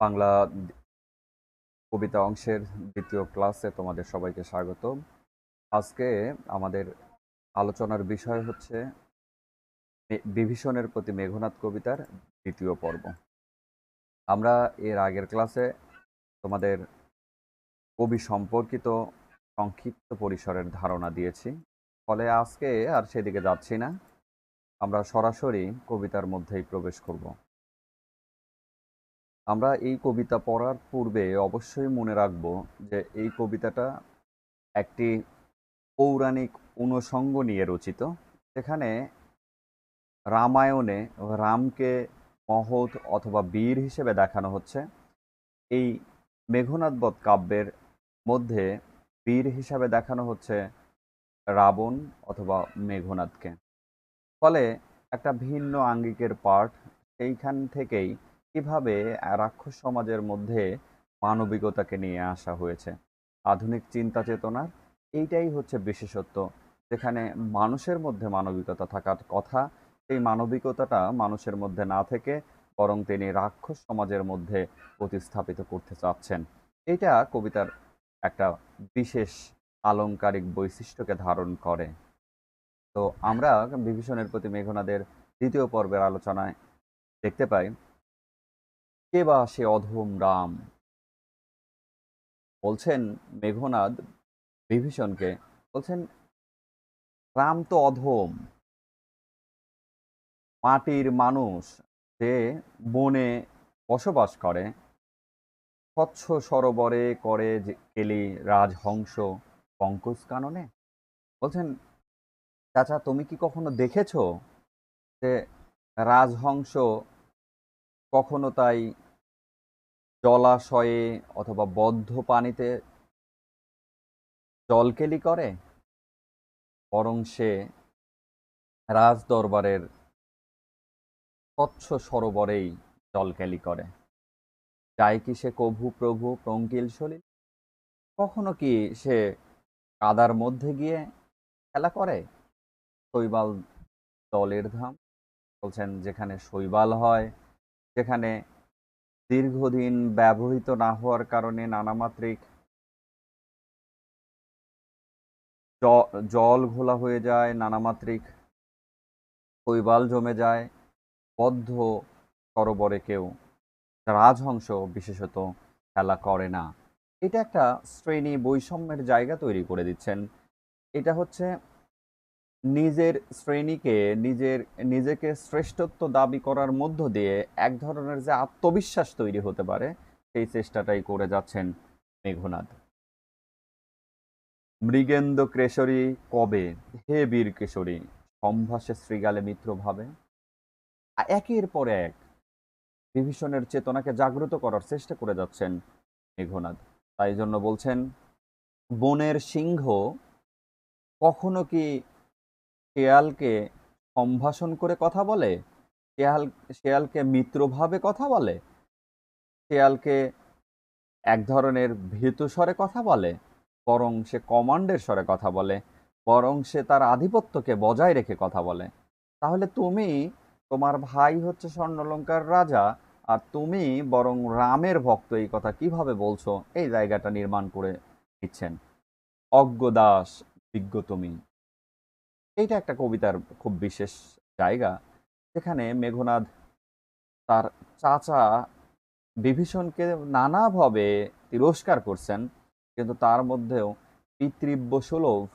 বাংলা কবিতা অংশের দ্বিতীয় ক্লাসে তোমাদের সবাইকে স্বাগত আজকে আমাদের আলোচনার বিষয় হচ্ছে বিভীষণের প্রতি মেঘনাথ কবিতার দ্বিতীয় পর্ব। আমরা এর আগের ক্লাসে তোমাদের কবি সম্পর্কিত সংক্ষিপ্ত পরিসরের ধারণা দিয়েছি। ফলে আজকে আর সেদিকে যাচ্ছি না। আমরা সরাসরি কবিতার মধ্যেই প্রবেশ করব। আমরা এই কবিতা পড়ার পূর্বে অবশ্যই মনে রাখব যে এই কবিতাটা একটি পৌরাণিক অনুষঙ্গ নিয়ে রচিত, যেখানে রামায়ণে রামকে মহৎ অথবা বীর হিসেবে দেখানো হচ্ছে। এই মেঘনাদবধ কাব্যের মধ্যে বীর হিসাবে দেখানো হচ্ছে রাবণ অথবা মেঘনাদকে। ফলে একটা ভিন্ন আঙ্গিকের পাঠ সেইখান থেকেই কীভাবে রাক্ষস সমাজের মধ্যে মানবিকতাকে নিয়ে আসা হয়েছে? আধুনিক চিন্তা চেতনার এইটাই হচ্ছে বিশেষত্ব। যেখানে মানুষের মধ্যে মানবিকতা থাকার কথা, সেই মানবিকতাটা মানুষের মধ্যে না থেকে বরং তিনি রাক্ষস সমাজের মধ্যে প্রতিস্থাপিত করতে চাচ্ছেন। এটা কবিতার একটা বিশেষ আলংকারিক বৈশিষ্ট্যকে ধারণ করে। তো আমরা বিভীষণের প্রতি মেঘনাদের দ্বিতীয় পর্বের আলোচনায় দেখতে পাই কে বা সে অধম রাম? বলছেন মেঘনাদ বিভীষণকে। বলছেন, রাম তো অধম। মাটির মানুষ যে বনে বসবাস করে, স্বচ্ছ সরোবরে করে যে কেলি রাজহংস পঙ্কজ কাননে? বলছেন, চাচা, তুমি কি কখনো দেখেছ যে রাজহংস কখনো তাই জলাশয়ে অথবা বদ্ধ পানিতে জলকেলি করে, বরং সে রাজ দরবারের স্বচ্ছ সরোবরেই জলকেলি করে। যায় কি সে কভু প্রভু প্রঙ্কিল সলিল? কখনো কি সে কাদার মধ্যে গিয়ে খেলা করে? শৈবাল দলের ধাম, বলছেন যেখানে শৈবাল হয় যেখানে দীর্ঘদিন ব্যবহৃত না হওয়ার কারণে নানামাত্রিক জল ঘোলা হয়ে যায় নানামাত্রিক শৈবাল জমে যায়, বদ্ধ সরোবরে কেউ রাজহংস বিশেষত খেলা করে না। এটা একটা শ্রেণি বৈষম্যের জায়গা তৈরি করে দিচ্ছেন। এটা হচ্ছে নিজের শ্রেণীকে, নিজের, নিজেকে শ্রেষ্ঠত্ব দাবি করার মধ্য দিয়ে এক ধরনের যে আত্মবিশ্বাস তৈরি হতে পারে, সেই চেষ্টাটাই করে যাচ্ছেন মেঘনাদ। মৃগেন্দ্র কেশরী কবে? হে বীর কেশরী সম্ভাসে শ্রীগালে মিত্র ভাবে। একের পর এক বিভীষণের চেতনাকে জাগ্রত করার চেষ্টা করে যাচ্ছেন মেঘনাদ। তাই জন্য বলছেন, বনের সিংহ কখনো কি শেয়ালকে সম্ভাষণ করে কথা বলে? শেয়াল, শেয়ালকে মিত্রভাবে কথা বলে? শেয়ালকে এক ধরনের ভীত স্বরে কথা বলে? বরং সে কমান্ডের স্বরে কথা বলে? বরং সে তার আধিপত্যকে বজায় রেখে কথা বলে? তাহলে তুমি তোমার ভাই হচ্ছে স্বর্ণলঙ্কার রাজা, আর তুমি বরং রামের ভক্ত এই কথা কীভাবে বলছো? এই জায়গাটা নির্মাণ করে দিচ্ছেন। অজ্ঞদাস বিজ্ঞ তুমি। এইটা একটা কবিতার খুব বিশেষ জায়গা। যেখানে মেঘনাদ তার চাচা বিভীষণকে নানাভাবে তিরস্কার করছেন, কিন্তু তার মধ্যেও পিতৃব্য সুলভ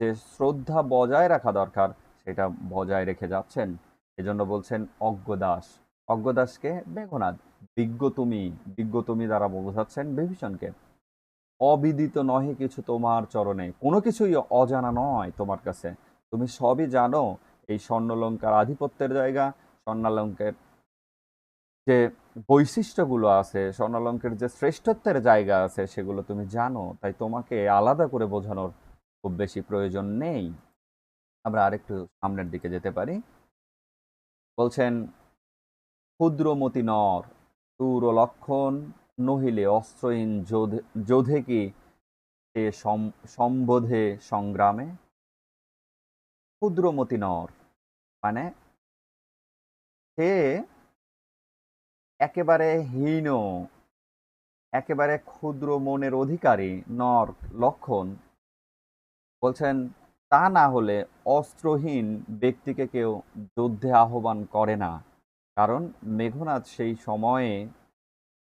যে শ্রদ্ধা বজায় রাখা দরকার, সেটা বজায় রেখে যাচ্ছেন। এজন্য বলছেন অজ্ঞদাস অজ্ঞদাসকে মেঘনাদ তুমি, বিজ্ঞ তুমি দ্বারা বোঝাচ্ছেন বিভীষণকে। অবিদিত নহে কিছু তোমার চরণে, কোনো কিছুই অজানা নয় তোমার কাছে। তুমি সবই জানো এই স্বর্ণলঙ্কার আধিপত্যের জায়গা, স্বর্ণালঙ্কের যে বৈশিষ্ট্যগুলো আছে, স্বর্ণালঙ্কের যে শ্রেষ্ঠত্বের জায়গা আছে, সেগুলো তুমি জানো। তাই তোমাকে আলাদা করে বোঝানোর খুব বেশি প্রয়োজন নেই। আমরা আরেকটু সামনের দিকে যেতে পারি। বলছেন, ক্ষুদ্রমতি নর তুর লক্ষণ, নহিলে অস্ত্রহীন যোধে কি সে সম- সম্বোধে সংগ্রামে? ক্ষুদ্রমতি নর। মানে সে একেবারে হীন, একেবারে ক্ষুদ্র মনের অধিকারী নর লক্ষণ। বলছেন, তা না হলে অস্ত্রহীন ব্যক্তিকে কেউ যুদ্ধে আহ্বান করে না, কারণ মেঘনাথ সেই সময়ে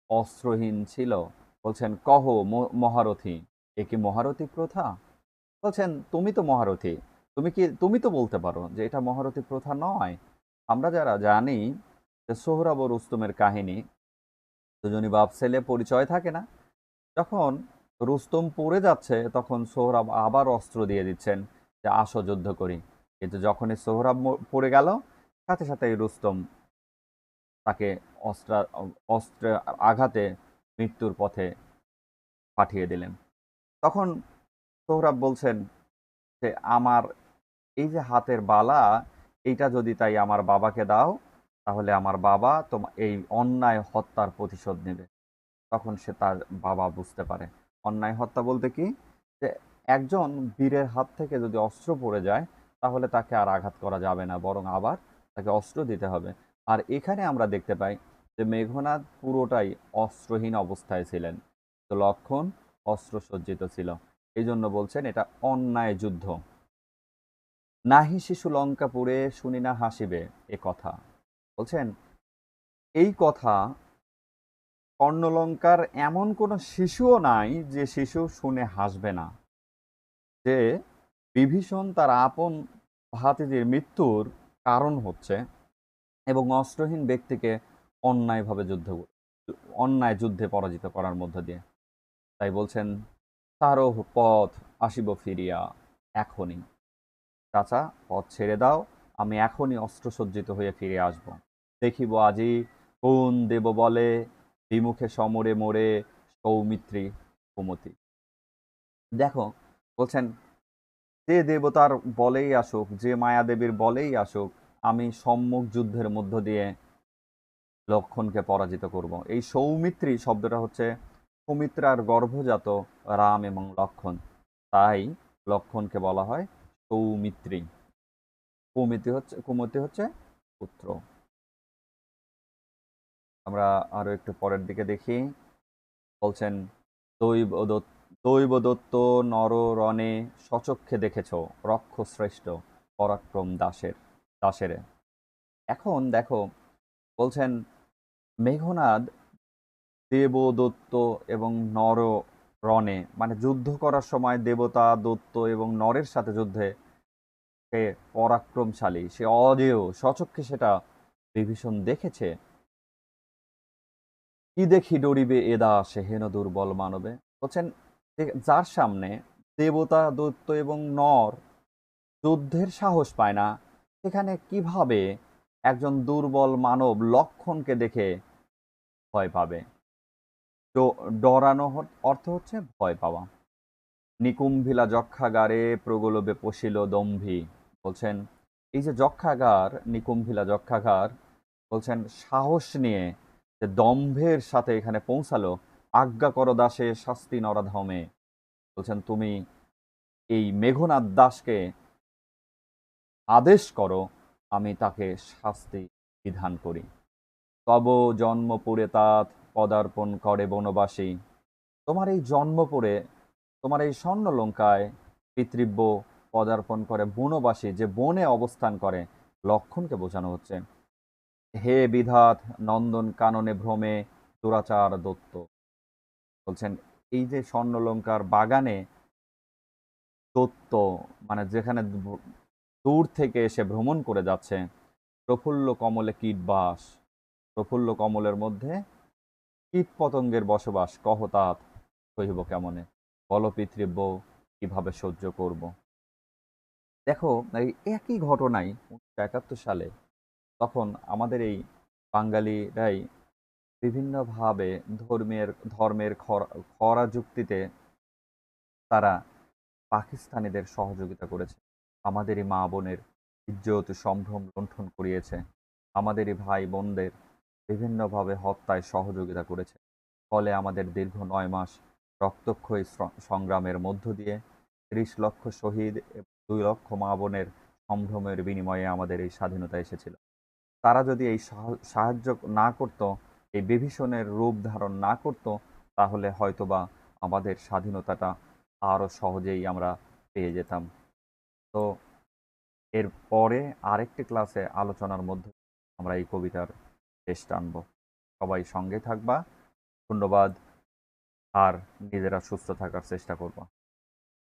অস্ত্রহীন ছিল। বলছেন, কহ মহারথী, এ কি মহারথী প্রথা? বলছেন, তুমি তো মহারথী। তুমি কি, তুমি তো বলতে পারো যে এটা মহারথী প্রথা নয়। আমরা যারা জানি যে সোহরাব ও রুস্তমের কাহিনী, দুজনই বাপ ছেলে, পরিচয় থাকে না। যখন রুস্তম পড়ে যাচ্ছে, তখন সোহরাব আবার অস্ত্র দিয়ে দিচ্ছেন যে, আসো যুদ্ধ করি। কিন্তু যখনই সোহরাব পড়ে গেল, সাথে সাথে রুস্তম তাকে অস্ত্র অস্ত্র আঘাতে মৃত্যুর পথে পাঠিয়ে দিলেন। তখন সোহরাব বলছেন যে, আমার এই যে হাতের বালা, এইটা যদি তাই আমার বাবাকে দাও, তাহলে আমার বাবা তোমার এই অন্যায় হত্যার প্রতিশোধ নেবে। তখন সে তার বাবা বুঝতে পারে। অন্যায় হত্যা বলতে কি? যে একজন বীরের হাত থেকে যদি অস্ত্র পড়ে যায়, তাহলে তাকে আর আঘাত করা যাবে না, বরং আবার তাকে অস্ত্র দিতে হবে। আর এখানে আমরা দেখতে পাই যে মেঘনাথ পুরোটাই অস্ত্রহীন অবস্থায় ছিলেন। তো লক্ষণ অস্ত্র সজ্জিত ছিল। এই জন্য বলছেন এটা অন্যায় যুদ্ধ। নাহি শিশু লঙ্কাপুরে শুনি না হাসিবে এ কথা। বলছেন, এই কথা কর্ণলঙ্কার এমন কোনো শিশুও নাই যে শিশু শুনে হাসবে না। যে বিভীষণ তার আপন ভাতিজির মৃত্যুর কারণ হচ্ছে এবং অস্ত্রহীন ব্যক্তিকে অন্যায়ভাবে যুদ্ধ অন্যায় যুদ্ধে পরাজিত করার মধ্য দিয়ে। তাই বলছেন, তারও পথ আসিব ফিরিয়া এখনই। চাচা, পথ ছেড়ে দাও, আমি এখনই অস্ত্রসজ্জিত হয়ে ফিরে আসব। দেখিব আজি কোন দেব বলে বিমুখে সমরে মোরে সৌমিত্রী কুমতি। দেখো, বলছেন, যে দেবতার বলেই আসুক, যে মায়াদেবীর বলেই আসুক, আমি সম্মুখ যুদ্ধের মধ্য দিয়ে লক্ষণকে পরাজিত করব। এই সৌমিত্রী শব্দটা হচ্ছে সুমিত্রার গর্ভজাত রাম এবং লক্ষণ। তাই লক্ষণকে বলা হয় সৌমিত্রী কুমিতি হচ্ছে, কুমতি হচ্ছে পুত্র। আমরা আরও একটু পরের দিকে দেখি। বলছেন দৈব দত্ত দৈব দত্ত নর রণে সচক্ষে দেখেছ রক্ষ শ্রেষ্ঠ পরাক্রম দাসের, দাসেরে। এখন দেখো, বলছেন, মেঘনাদ, দেবদত্ত এবং নর রণে। মানে যুদ্ধ করার সময় দেবতা দত্ত এবং নরের সাথে যুদ্ধে সে পরাক্রমশালী, সে অজেয়, সচক্ষে সেটা বিভীষণ দেখেছে। কি দেখি ডরিবে এদা সে হেন দুর্বল মানবে? বলছেন যার সামনে দেবতা, দৈত্য এবং নর যুদ্ধের সাহস পায় না, সেখানে কীভাবে একজন দুর্বল মানব লক্ষণকে দেখে ভয় পাবে? ডরানো অর্থ হচ্ছে ভয় পাওয়া। নিকুম্ভিলা যক্ষাগারে প্রগলবে পশিল দম্ভি, বলছেন, এই যে যক্ষাগার, নিকুম্ভিলা যক্ষাগার, বলছেন, সাহস নিয়ে যে দম্ভের সাথে এখানে পৌঁছালো, আজ্ঞা কর দাসে শাস্তি নরাধমে। বলছেন, তুমি এই মেঘনাথ দাসকে আদেশ করো, আমি তাকে শাস্তি বিধান করি। তব জন্মপুরে তাত পদার্পণ করে বনবাসী। তোমার এই জন্ম পড়ে, তোমার এই স্বর্ণলঙ্কায় পিতৃব্য পদার্পণ করে বনবাসী যে বনে অবস্থান করে, লক্ষণকে বোঝানো হচ্ছে। হে বিধাত নন্দন কাননে ভ্রমে দুরাচার দত্ত। বলছেন, এই যে স্বর্ণলঙ্কার বাগানে দত্ত মানে যেখানে দূর থেকে এসে ভ্রমণ করে যাচ্ছে, প্রফুল্ল কমলে কীটবাস প্রফুল্ল কমলের মধ্যে কীট পতঙ্গের বসবাস কহতাত সহিব কেমনে? বল পিতৃব্য কীভাবে সহ্য করব? দেখো, এই একই ঘটনাই উনিশশো একাত্তর সালে, তখন আমাদের এই বাঙালিরাই বিভিন্নভাবে ধর্মের ধর্মের খরা খরা যুক্তিতে তারা পাকিস্তানিদের সহযোগিতা করেছে। আমাদেরই মা বোনের ইজ্জত, সম্ভ্রম লুণ্ঠন করিয়েছে। আমাদেরই ভাই বোনদের বিভিন্নভাবে হত্যায় সহযোগিতা করেছে। ফলে আমাদের দীর্ঘ নয় মাস রক্তক্ষয়ী সংগ্রামের মধ্য দিয়ে ত্রিশ লক্ষ শহীদ এবং দুই লক্ষ মা বোনের সম্ভ্রমের বিনিময়ে আমাদের এই স্বাধীনতা এসেছিল। তারা যদি এই সাহায্য না করত, এই বিভীষণের রূপ ধারণ না করত, তাহলে হয়তোবা আমাদের স্বাধীনতাটা আরও সহজেই আমরা পেয়ে যেতাম। তো এর পরে আরেকটি ক্লাসে আলোচনার মধ্যে আমরা এই কবিতার শেষ টানব। সবাই সঙ্গে থাকবা। ধন্যবাদ। আর নিজেরা সুস্থ থাকার চেষ্টা করবা।